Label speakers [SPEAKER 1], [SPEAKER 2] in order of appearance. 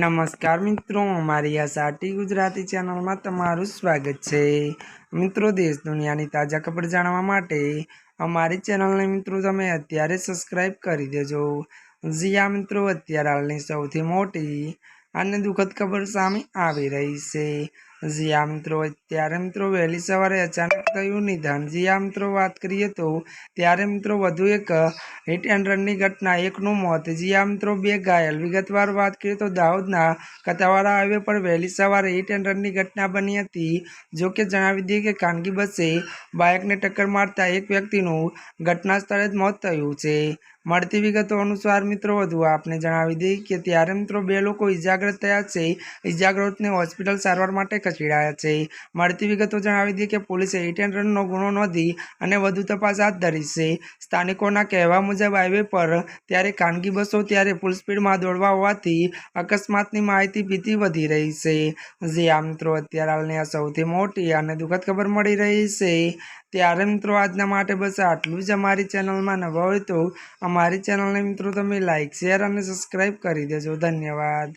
[SPEAKER 1] નમસ્કાર મિત્રો અમારી આ સાટી ગુજરાતી ચેનલમાં તમારું સ્વાગત છે. મિત્રો, દેશ દુનિયાની તાજા ખબર જાણવા માટે અમારી ચેનલને મિત્રો તમે અત્યારે સબસ્ક્રાઈબ કરી દેજો. જી મિત્રો, અત્યારે હાલની સૌથી મોટી અને દુઃખદ ખબર સામે આવી રહી છે. જી મિત્રો અત્યારે મિત્રો વહેલી સવારે અચાનક થયું નિધન. જી મિત્રો, વાત કરીએ તો ત્યારે મિત્રો વધુ એક હિટ એન્ડ રનની ઘટના, એકનું મોત. જી મિત્રો, બે ઘાયલ. વિગતવાર વાત કરીએ તો દાહોદના કતાવાડા હાઈવે પર વહેલી સવારે હિટ એન્ડ રનની ઘટના બની હતી. જો કે જણાવી દઈએ કે ખાનગી બસે બાઇકને ટક્કર મારતા એક વ્યક્તિનું ઘટના સ્થળે જ મોત થયું છે. મળતી વિગતો અનુસાર મિત્રો, વધુ આપને જણાવી દઈએ કે ત્યારે મિત્રો બે લોકો ઇજાગ્રસ્ત થયા છે. ઇજાગ્રસ્તને હોસ્પિટલ સારવાર માટે ખસેડાયા છે. મળતી વિગતો જણાવી દઈએ કે પોલીસે હિટ એન્ડ રનનો ગુનો નોંધી અને વધુ તપાસ હાથ ધરી છે. સ્થાનિકોના કહેવા મુજબ હાઈવે પર ત્યારે ખાનગી બસો ત્યારે ફૂલ સ્પીડમાં દોડવા હોવાથી અકસ્માતની માહિતી ભીતિ વધી રહી છે. જે આ મિત્રો, અત્યારે હાલની આ સૌથી મોટી અને દુઃખદ ખબર મળી રહી છે. ત્યારે મિત્રો, આજના માટે બસ આટલું જ અમારી ચેનલમાં નવા હોય તો અમારી ચેનલને મિત્રો તમે લાઇક શેર અને સબસ્ક્રાઈબ કરી દેજો. ધન્યવાદ.